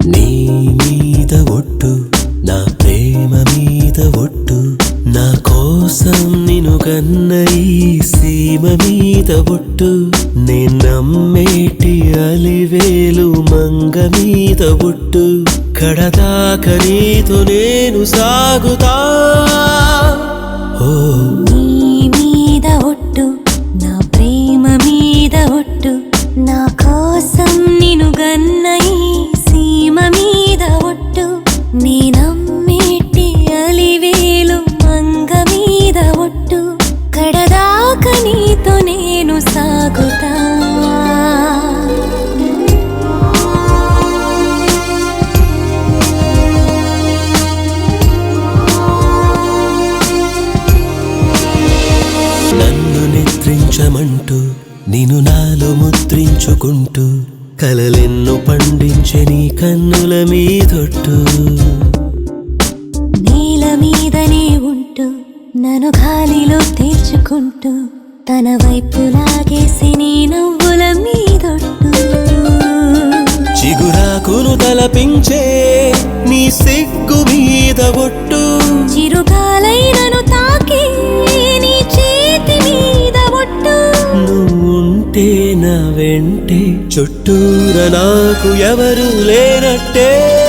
నీ మీద ఒట్టు నా ప్రేమ మీద ఒట్టు నా కోసం నిను కన్న ఈ సీమ మీద ఒట్టు నేను నమ్మేటి అలివేలు మంగ మీద ఒట్టు కడదాక నీతో నేను సాగుతా. ఓ నీ మీద ఒట్టు నా ప్రేమ మీద ఒట్టు నా నీతో నేను సాగుతా. నన్ను నిద్రించమంటూ నిన్ను నాలో ముద్రించుకుంటూ కలలెన్ను పండించే నీ కన్నుల మీదొట్టు. నేల మీదనే ఉంటూ. నన్ను గాలిలో తీర్చుకుంటూ తన వైపు లాగేసి నీ నవ్వుల మీదొట్టు. చిగురాకును తలపించే నీ సిగ్గు మీద ఒట్టు. చిరుగాలైనను తాకి నీ చేతి మీద ఒట్టు. నువ్వుంటే నా వెంటే చుట్టూర నాకు ఎవరు లేనట్టే.